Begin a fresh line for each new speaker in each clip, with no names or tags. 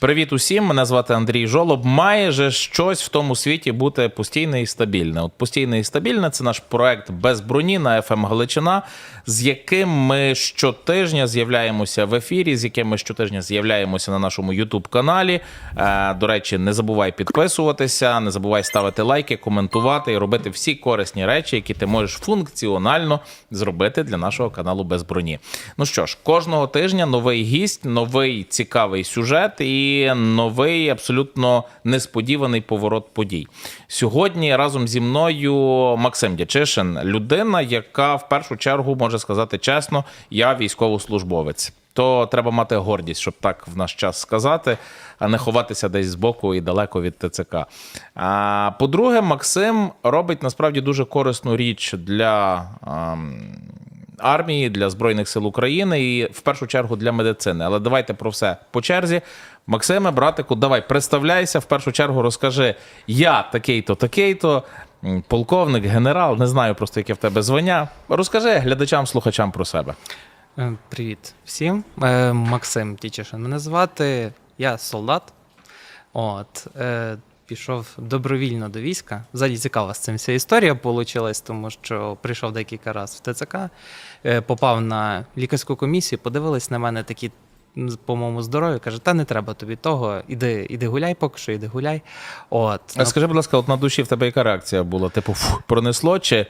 Привіт усім! Мене звати Андрій Жолоб. Має же щось в тому світі бути постійне і стабільне. От постійне і стабільне це наш проект без броні на FM Галичина, з яким ми щотижня з'являємося в ефірі, з яким ми щотижня з'являємося на нашому Ютуб каналі. Е, До речі, не забувай підписуватися, не забувай ставити лайки, коментувати і робити всі корисні речі, які ти можеш функціонально зробити для нашого каналу без броні. Ну що ж, кожного тижня новий гість, новий цікавий сюжет і новий абсолютно несподіваний поворот подій. Сьогодні разом зі мною Максим Дячишин, людина, яка в першу чергу може сказати чесно, я військовослужбовець. То треба мати гордість, щоб так в наш час сказати, а не ховатися десь збоку і далеко від ТЦК. А, по-друге, Максим робить насправді дуже корисну річ для. Армії, для Збройних сил України і в першу чергу для медицини. Але давайте про все по черзі. Максиме, братику, давай представляйся. В першу чергу розкажи, я такий-то, такий-то, полковник, генерал, не знаю просто, яке в тебе звання. Розкажи глядачам, слухачам про себе.
Е, Привіт всім. Е, Максим Тічишин мене звати. Я солдат. От, е, пішов добровільно до війська. Взагалі цікава з цим вся історія вийшла, тому що прийшов декілька разів в ТЦК, е, попав на лікарську комісію, подивились на мене такі. По моєму здоров'ю каже, та не треба тобі того, іди, іди гуляй, поки що, іди гуляй. От,
А скажи, будь ласка, от на душі в тебе яка реакція була? Типу, фу, пронесло, чи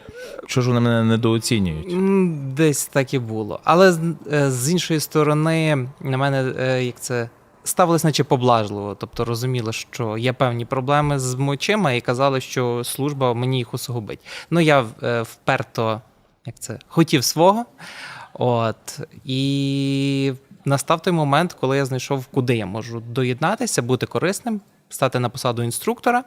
що ж вони мене недооцінюють?
Десь так і було. Але з- е, іншої сторони, на мене е, як це. Ставились наче поблажливо, тобто розуміли, що є певні проблеми з мочима, і казали, що служба мені їх усугубить. Ну я е, вперто як це, хотів свого. От, і настав той момент, коли я знайшов, куди я можу доєднатися, бути корисним, стати на посаду інструктора.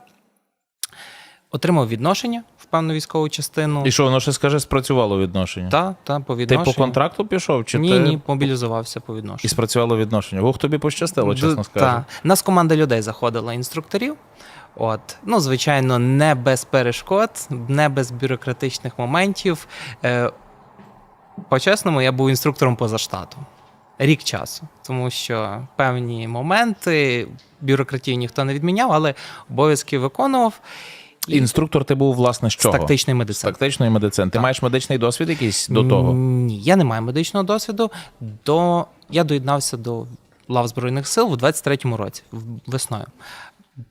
Отримав відношення певну військову частину.
І що, воно ще скажи, спрацювало відношення?
Та, та, по
Ти по контракту пішов? Чи
ні,
ти...
ні, мобілізувався по відношенню.
І спрацювало відношення. Ох, тобі пощастило, чесно скажу.
Та. Нас команда людей заходила інструкторів. От, ну, звичайно, не без перешкод, не без бюрократичних моментів. Е, по-чесному, я був інструктором поза штатом. Рік часу, тому що певні моменти бюрократію ніхто не відміняв, але обов'язки виконував.
Інструктор ти був, власне, з
з тактичної
З
медицини.
тактичної медицини. Ти маєш медичний досвід якийсь до того?
Ні, я не маю медичного досвіду. До... Я доєднався до лав Збройних сил у 23-му році, весною.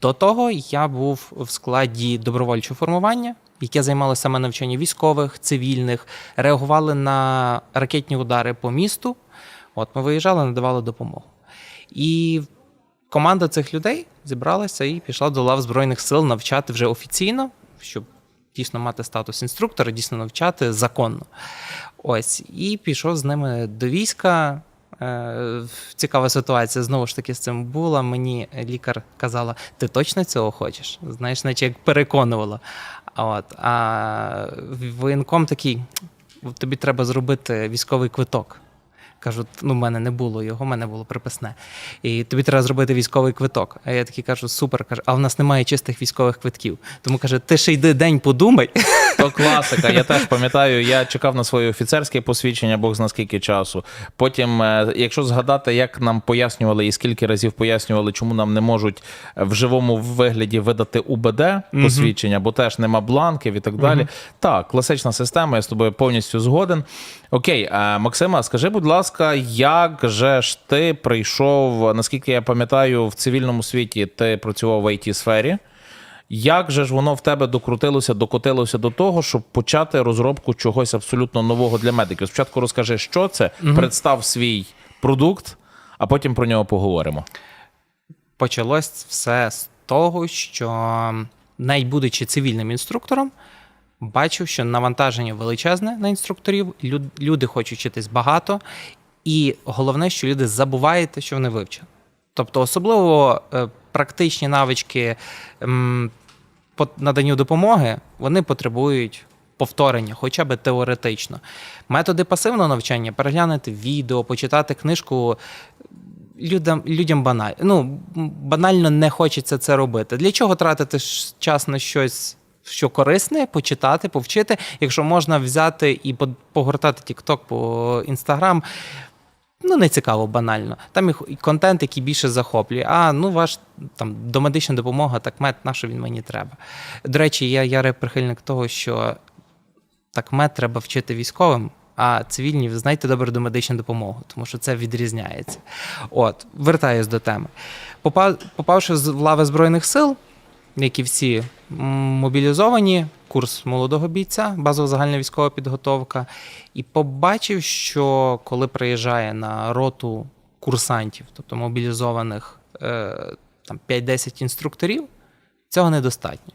До того я був в складі добровольчого формування, яке займалося саме навчання військових, цивільних, реагували на ракетні удари по місту. От ми виїжджали, надавали допомогу. І команда цих людей зібралася і пішла до лав Збройних сил навчати вже офіційно, щоб дійсно мати статус інструктора, дійсно навчати законно. Ось, і пішов з ними до війська. Е, Цікава ситуація знову ж таки з цим була. Мені лікар казала: ти точно цього хочеш? Знаєш, наче як переконувала. От, а воєнком такий: тобі треба зробити військовий квиток. Кажу, ну, в мене не було його, в мене було приписне. І тобі треба зробити військовий квиток. А я такий кажу, супер, кажу, а в нас немає чистих військових квитків. Тому каже, ти ще йди день подумай.
То класика. Я теж пам'ятаю, я чекав на своє офіцерське посвідчення, Бог зна скільки часу. Потім, е, якщо згадати, як нам пояснювали і скільки разів пояснювали, чому нам не можуть в живому вигляді видати УБД посвідчення, бо теж нема бланків і так далі. Так, класична система, я з тобою повністю згоден. Окей, е, Максима, скажи, будь ласка, як же ж ти прийшов, наскільки я пам'ятаю, в цивільному світі ти працював в it сфері як же ж воно в тебе докрутилося, докотилося до того, щоб почати розробку чогось абсолютно нового для медиків? Спочатку розкажи, що це, представ свій продукт, а потім про нього поговоримо.
Почалось все з того, що навіть будучи цивільним інструктором, бачив, що навантаження величезне на інструкторів, люди хочуть вчитись багато, і головне, що люди забувають те, що вони вивчили. Тобто, особливо е, практичні навички по наданню допомоги, вони потребують повторення, хоча б теоретично. Методи пасивного навчання переглянути відео, почитати книжку. Людям, людям банально, ну, банально не хочеться це робити. Для чого тратити час на щось, що корисне, почитати, повчити, якщо можна взяти і погортати TikTok по Instagram, ну, не цікаво, банально. Там і контент, який більше захоплює. А ну ваш там домедична допомога, так мед, на що він мені треба. До речі, я ярий прихильник того, що так мед треба вчити військовим. А цивільні, ви знаєте, добре до медичну допомогу, тому що це відрізняється. От, вертаюсь до теми. Попав, попавши в лави Збройних сил, які всі мобілізовані, курс молодого бійця, базова загальна військова підготовка, і побачив, що коли приїжджає на роту курсантів, тобто мобілізованих е, там 5-10 інструкторів, цього недостатньо.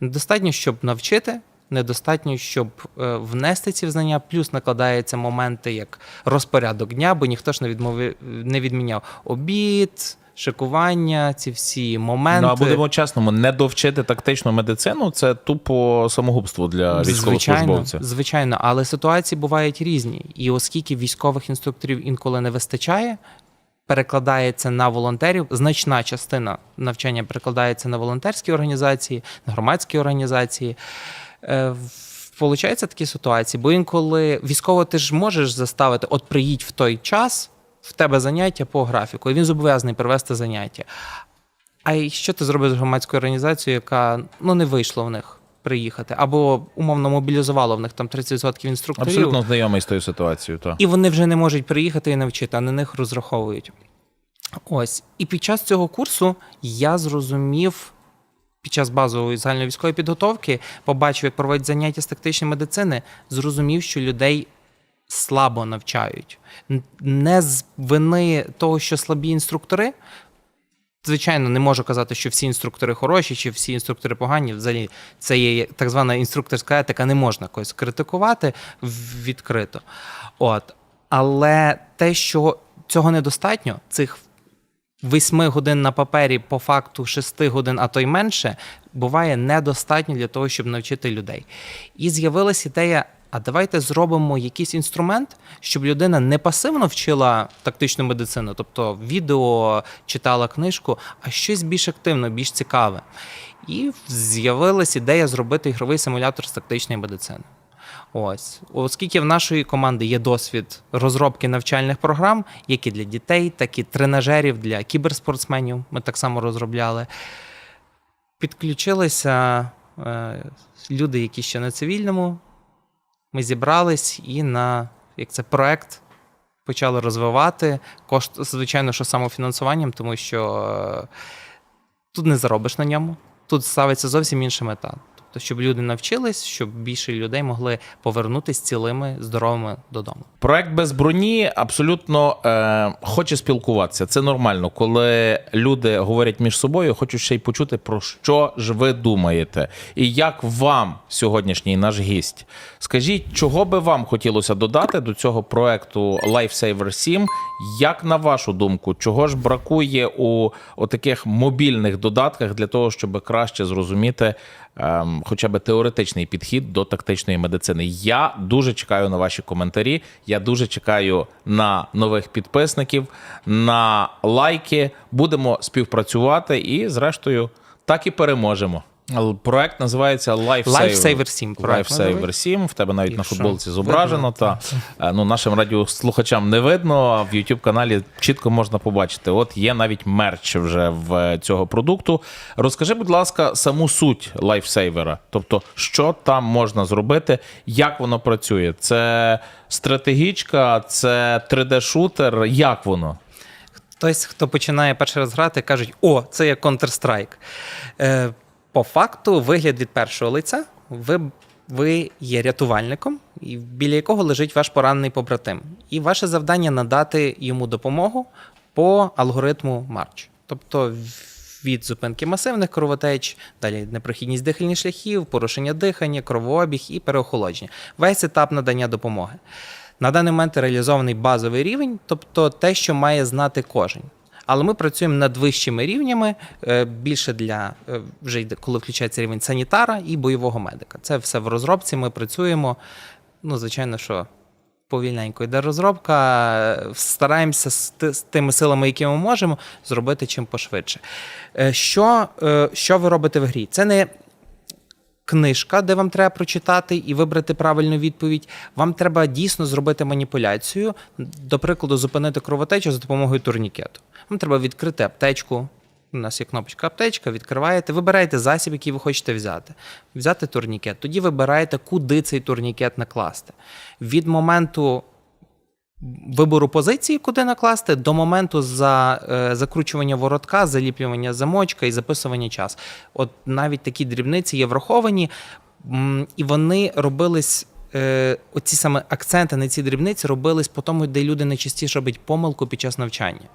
Недостатньо, щоб навчити, недостатньо, щоб е, внести ці знання, плюс накладаються моменти як розпорядок дня, бо ніхто ж не, відмови, не відміняв обід, шикування, ці всі моменти.
Ну а будемо чесними, не довчити тактичну медицину це тупо самогубство для
Звичайно,
військовослужбовця.
звичайно, але ситуації бувають різні. І оскільки військових інструкторів інколи не вистачає, перекладається на волонтерів. Значна частина навчання перекладається на волонтерські організації, на громадські організації. Е, Получаються такі ситуації, бо інколи військово ти ж можеш заставити, от приїдь в той час, в тебе заняття по графіку, і він зобов'язаний привести заняття. А що ти зробиш з громадською організацією, яка ну не вийшла в них приїхати, або умовно мобілізувало в них там 30% інструкторів,
Абсолютно знайомий з тою ситуацією. Та.
і вони вже не можуть приїхати і навчити, а на них розраховують. Ось. І під час цього курсу я зрозумів. Під час базової загальновійськової підготовки побачив, як проводять заняття з тактичної медицини, зрозумів, що людей слабо навчають. Не з вини того, що слабі інструктори. Звичайно, не можу казати, що всі інструктори хороші, чи всі інструктори погані. Взагалі, це є так звана інструкторська етика, не можна когось критикувати відкрито. От. Але те, що цього недостатньо, цих 8 годин на папері, по факту 6 годин, а то й менше, буває недостатньо для того, щоб навчити людей. І з'явилася ідея. А давайте зробимо якийсь інструмент, щоб людина не пасивно вчила тактичну медицину, тобто відео читала книжку, а щось більш активне, більш цікаве. І з'явилась ідея зробити ігровий симулятор з тактичної медицини. Ось, оскільки в нашої команди є досвід розробки навчальних програм, як і для дітей, так і тренажерів для кіберспортсменів. Ми так само розробляли. Підключилися е, люди, які ще на цивільному. Ми зібрались і на як це проект почали розвивати. Кошт, звичайно, що самофінансуванням, тому що е, тут не заробиш на ньому. Тут ставиться зовсім інша мета. Тобто, щоб люди навчились, щоб більше людей могли повернутися цілими, здоровими додому.
Проект без броні абсолютно е, хоче спілкуватися. Це нормально, коли люди говорять між собою, хочуть ще й почути, про що ж ви думаєте, і як вам сьогоднішній наш гість. Скажіть, чого би вам хотілося додати до цього проекту Lifesaver 7? Як на вашу думку, чого ж бракує у таких мобільних додатках для того, щоб краще зрозуміти ем, хоча б теоретичний підхід до тактичної медицини? Я дуже чекаю на ваші коментарі. Я дуже чекаю на нових підписників, на лайки. Будемо співпрацювати і, зрештою, так і переможемо. Проект називається Lifesaver,
Lifesaver 7 проект
Lifesaver
новий.
7. В тебе навіть на
Якщо
футболці зображено. Та е, ну нашим радіослухачам не видно. А в youtube каналі чітко можна побачити. От є навіть мерч вже в е, цього продукту. Розкажи, будь ласка, саму суть лайфсейвера. Тобто, що там можна зробити, як воно працює? Це стратегічка, це 3D-шутер. Як воно?
Хтось, хто починає перший раз грати, кажуть: о, це як Counter-Strike. Е, по факту, вигляд від першого лиця, ви, ви є рятувальником, біля якого лежить ваш поранений побратим. І ваше завдання надати йому допомогу по алгоритму Марч. Тобто від зупинки масивних кровотеч, далі непрохідність дихальних шляхів, порушення дихання, кровообіг і переохолодження. Весь етап надання допомоги. На даний момент реалізований базовий рівень, тобто те, що має знати кожен. Але ми працюємо над вищими рівнями е, більше для е, вже йде, коли включається рівень санітара і бойового медика. Це все в розробці. Ми працюємо. Ну, звичайно, що повільненько йде розробка. е, Стараємося з, з тими силами, які ми можемо, зробити чим пошвидше. Що, що ви робите в грі? Це не книжка, де вам треба прочитати і вибрати правильну відповідь. Вам треба дійсно зробити маніпуляцію, до прикладу, зупинити кровотечу за допомогою турнікету. Вам треба відкрити аптечку. У нас є кнопочка аптечка, відкриваєте, вибираєте засіб, який ви хочете взяти. Взяти турнікет. Тоді вибираєте, куди цей турнікет накласти. Від моменту вибору позиції, куди накласти, до моменту за, е, закручування воротка, заліплювання замочка і записування час. От навіть такі дрібниці є враховані, і вони робились. е, Оці саме акценти на ці дрібниці робились по тому, де люди найчастіше роблять помилку під час навчання.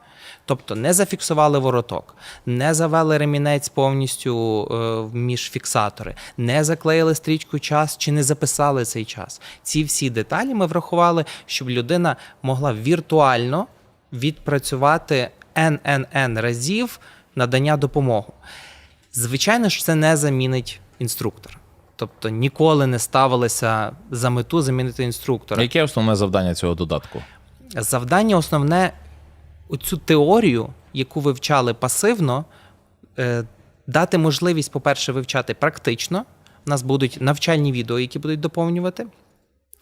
Тобто не зафіксували вороток, не завели ремінець повністю е, між фіксатори, не заклеїли стрічку час чи не записали цей час. Ці всі деталі ми врахували, щоб людина могла віртуально відпрацювати NNN разів надання допомоги. Звичайно ж, це не замінить інструктора. Тобто ніколи не ставилися за мету замінити інструктора.
Яке основне завдання цього додатку?
Завдання основне оцю теорію, яку ви вчали пасивно, е, дати можливість, по-перше, вивчати практично. У нас будуть навчальні відео, які будуть доповнювати.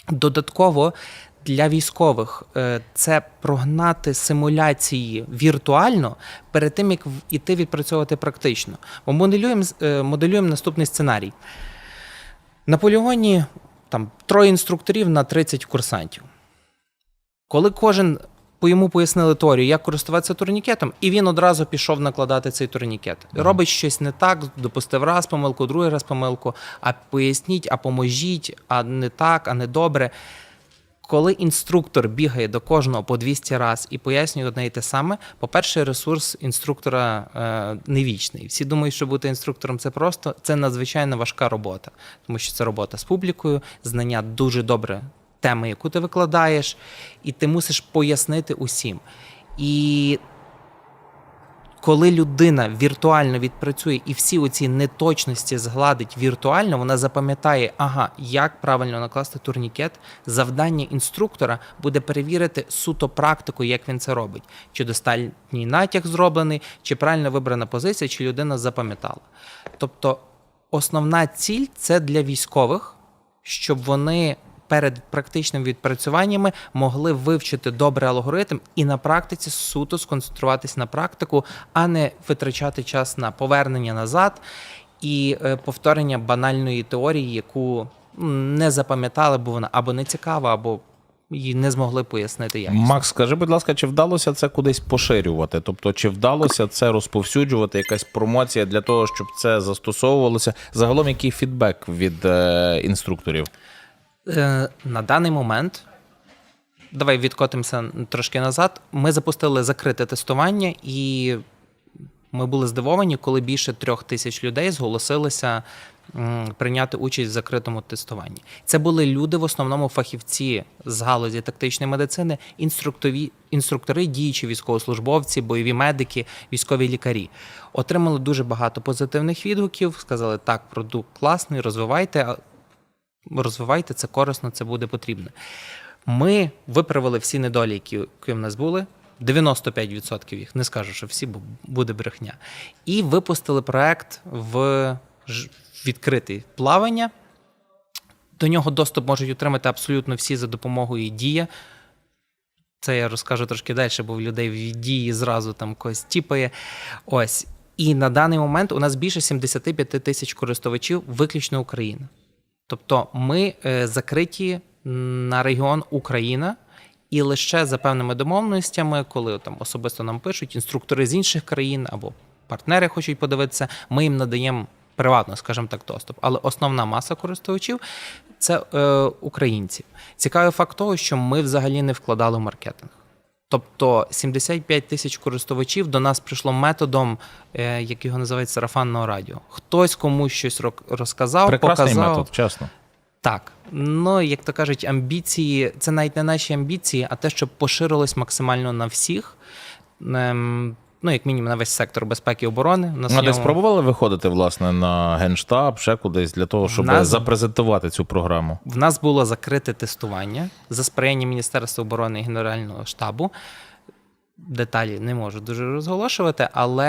Додатково для військових е, це прогнати симуляції віртуально перед тим, як іти відпрацьовувати практично. Бо моделюємо, е, моделюємо наступний сценарій. На полігоні там троє інструкторів на 30 курсантів. Коли кожен йому пояснили теорію, як користуватися турнікетом, і він одразу пішов накладати цей турнікет. Робить щось не так, допустив раз помилку, другий раз помилку. А поясніть, а поможіть, а не так, а не добре. Коли інструктор бігає до кожного по 200 раз і пояснює одне і те саме, по-перше, ресурс інструктора е, не вічний. Всі думають, що бути інструктором це просто це надзвичайно важка робота, тому що це робота з публікою, знання дуже добре теми, яку ти викладаєш, і ти мусиш пояснити усім. І коли людина віртуально відпрацює і всі оці неточності згладить віртуально, вона запам'ятає, ага, як правильно накласти турнікет. Завдання інструктора буде перевірити суто практику, як він це робить. Чи достатній натяг зроблений, чи правильно вибрана позиція, чи людина запам'ятала. Тобто, основна ціль це для військових, щоб вони перед практичними відпрацюваннями могли вивчити добре алгоритм і на практиці суто сконцентруватись на практику, а не витрачати час на повернення назад і е, повторення банальної теорії, яку не запам'ятали, бо вона або не цікава, або її не змогли пояснити якісно.
Макс, скажи, будь ласка, чи вдалося це кудись поширювати? Тобто, чи вдалося це розповсюджувати, якась промоція для того, щоб це застосовувалося? Загалом, який фідбек від е, інструкторів?
Е, на даний момент, давай відкотимося трошки назад. Ми запустили закрите тестування, і ми були здивовані, коли більше трьох тисяч людей зголосилися прийняти участь в закритому тестуванні. Це були люди, в основному фахівці з галузі тактичної медицини, інструктові, інструктори, діючі військовослужбовці, бойові медики, військові лікарі. Отримали дуже багато позитивних відгуків. Сказали, так, продукт класний, розвивайте. Розвивайте це корисно, це буде потрібно. Ми виправили всі недоліки, які в нас були. 95% їх, не скажу, що всі, бо буде брехня. І випустили проект в відкритий плавання. До нього доступ можуть отримати абсолютно всі за допомогою дія. Це я розкажу трошки далі, бо в людей в дії зразу там когось тіпає. Ось. І на даний момент у нас більше 75 тисяч користувачів, виключно Україна. Тобто ми е, закриті на регіон Україна, і лише за певними домовленостями, коли там особисто нам пишуть інструктори з інших країн або партнери хочуть подивитися, ми їм надаємо приватно, скажімо так, доступ. Але основна маса користувачів це е, українці. Цікавий факт того, що ми взагалі не вкладали в маркетинг. Тобто 75 тисяч користувачів до нас прийшло методом, е, як його називають сарафанного радіо. Хтось комусь щось розказав,
Прекрасний
показав.
метод, чесно.
Так. Ну, як то кажуть, амбіції це навіть не наші амбіції, а те, щоб поширилось максимально на всіх. Ну, як мінімум, на весь сектор безпеки і оборони. У нас
Ну, десь спробували виходити, власне, на генштаб, ще кудись, для того, щоб
Нас-
запрезентувати цю програму.
В нас було закрите тестування за сприяння Міністерства оборони і Генерального штабу. Деталі не можу дуже розголошувати, але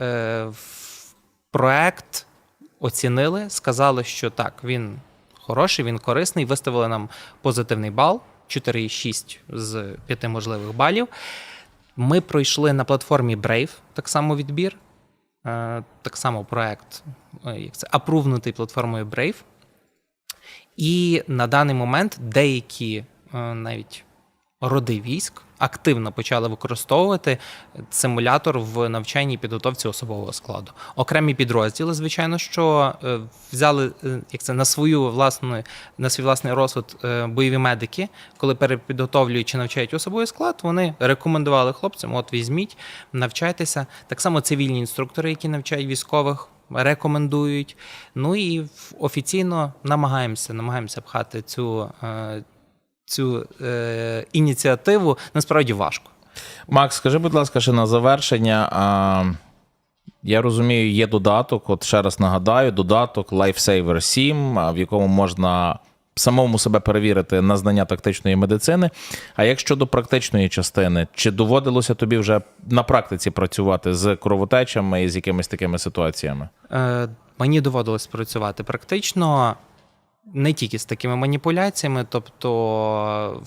е, проект оцінили, сказали, що так, він хороший, він корисний, виставили нам позитивний бал 4,6 з 5 можливих балів. Ми пройшли на платформі Brave, так само відбір. Е, Так само проект, е, як це, апрувнутий платформою Brave. І на даний момент деякі е, навіть роди військ активно почали використовувати симулятор в навчанні і підготовці особового складу. Окремі підрозділи, звичайно, що е, взяли е, як це на свою власну на свій власний розсуд е, бойові медики, коли перепідготовлюють чи навчають особовий склад, вони рекомендували хлопцям: от візьміть, навчайтеся. Так само цивільні інструктори, які навчають військових. Рекомендують. Ну і офіційно намагаємося, намагаємося пхати цю, цю е, ініціативу. Насправді важко.
Макс, скажи, будь ласка, ще на завершення. А, я розумію, є додаток. От ще раз нагадаю, додаток Lifesaver 7, в якому можна самому себе перевірити на знання тактичної медицини. А як щодо практичної частини, чи доводилося тобі вже на практиці працювати з кровотечами і з якимись такими ситуаціями?
Е, мені доводилось працювати практично не тільки з такими маніпуляціями, тобто,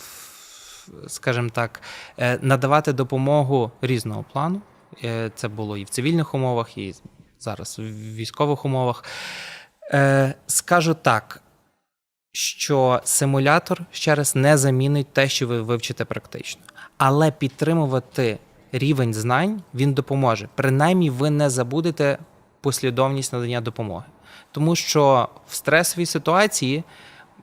скажімо так, е, надавати допомогу різного плану. Е, Це було і в цивільних умовах, і зараз в військових умовах. Е, Скажу так, що симулятор ще раз не замінить те, що ви вивчите практично. Але підтримувати рівень знань він допоможе. Принаймні, ви не забудете послідовність надання допомоги. Тому що в стресовій ситуації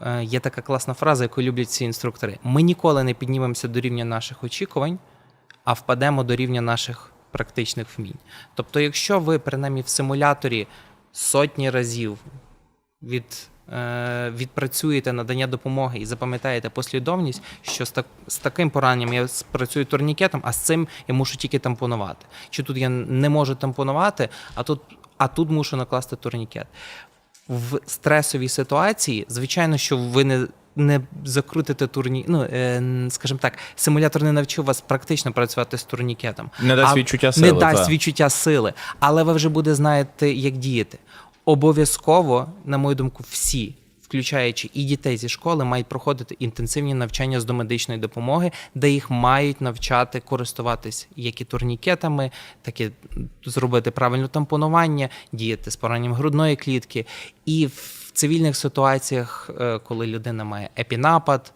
е, є така класна фраза, яку люблять всі інструктори: ми ніколи не піднімемося до рівня наших очікувань, а впадемо до рівня наших практичних вмінь. Тобто, якщо ви принаймні в симуляторі сотні разів від, е, відпрацюєте надання допомоги і запам'ятаєте послідовність, що з, так, з таким пораненням я працюю турнікетом, а з цим я мушу тільки тампонувати. Чи тут я не можу тампонувати, а тут, а тут мушу накласти турнікет. В стресовій ситуації, звичайно, що ви не. Не закрутите турні, ну е, скажімо так, симулятор не навчив вас практично працювати з турнікетом.
Не дасть відчуття сили,
Не дасть
та.
відчуття сили, але ви вже буде знаєте, як діяти. Обов'язково, на мою думку, всі, включаючи і дітей зі школи, мають проходити інтенсивні навчання з домедичної допомоги, де їх мають навчати користуватись як і турнікетами, так і зробити правильне тампонування, діяти з пораненням грудної клітки. І в цивільних ситуаціях, е, коли людина має епінапад,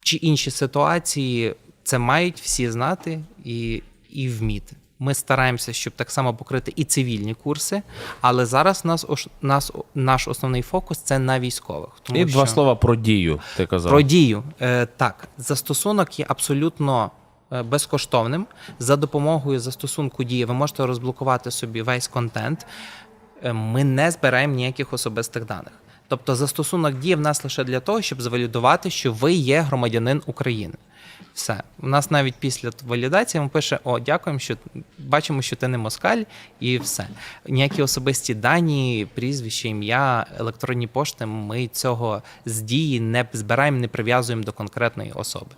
чи інші ситуації, це мають всі знати і, і вміти. Ми стараємося, щоб так само покрити і цивільні курси, але зараз нас, нас наш основний фокус це на військових. Тому
І два слова про дію, ти казав.
про дію. Е, так, застосунок є абсолютно е, безкоштовним. За допомогою застосунку дії ви можете розблокувати собі весь контент. Е, Ми не збираємо ніяких особистих даних. Тобто застосунок діє в нас лише для того, щоб завалідувати, що ви є громадянин України. Все. У нас навіть після валідації він пише: О, дякуємо, що бачимо, що ти не москаль, і все. Ніякі особисті дані, прізвище, ім'я, електронні пошти. Ми цього з дії не збираємо, не прив'язуємо до конкретної особи.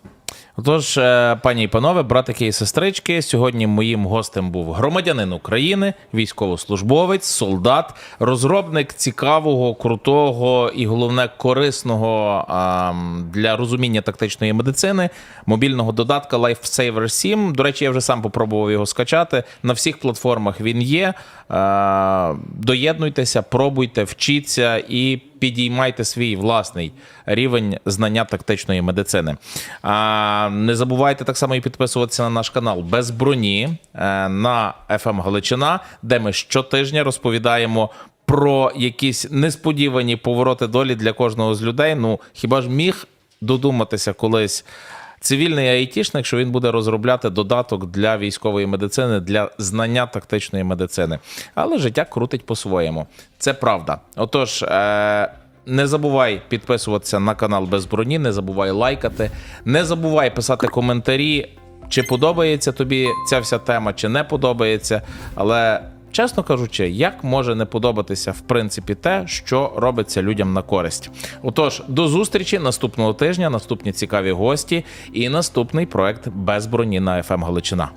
Отож, е, пані і панове, братики і сестрички, сьогодні моїм гостем був громадянин України, військовослужбовець, солдат, розробник цікавого, крутого і головне корисного для розуміння тактичної медицини мобільного додатка Lifesaver 7. До речі, я вже сам попробував його скачати. На всіх платформах він є. Е, Доєднуйтеся, пробуйте, вчіться і підіймайте свій власний рівень знання тактичної медицини. Не забувайте так само і підписуватися на наш канал без броні е, на FM Галичина, де ми щотижня розповідаємо. Про якісь несподівані повороти долі для кожного з людей. Ну хіба ж міг додуматися колись цивільний айтішник, що він буде розробляти додаток для військової медицини, для знання тактичної медицини. Але життя крутить по-своєму. Це правда. Отож. Е- не забувай підписуватися на канал без броні, не забувай лайкати, не забувай писати коментарі, чи подобається тобі ця вся тема, чи не подобається. Але чесно кажучи, як може не подобатися в принципі те, що робиться людям на користь. Отож, до зустрічі наступного тижня, наступні цікаві гості і наступний проект без броні на FM Галичина.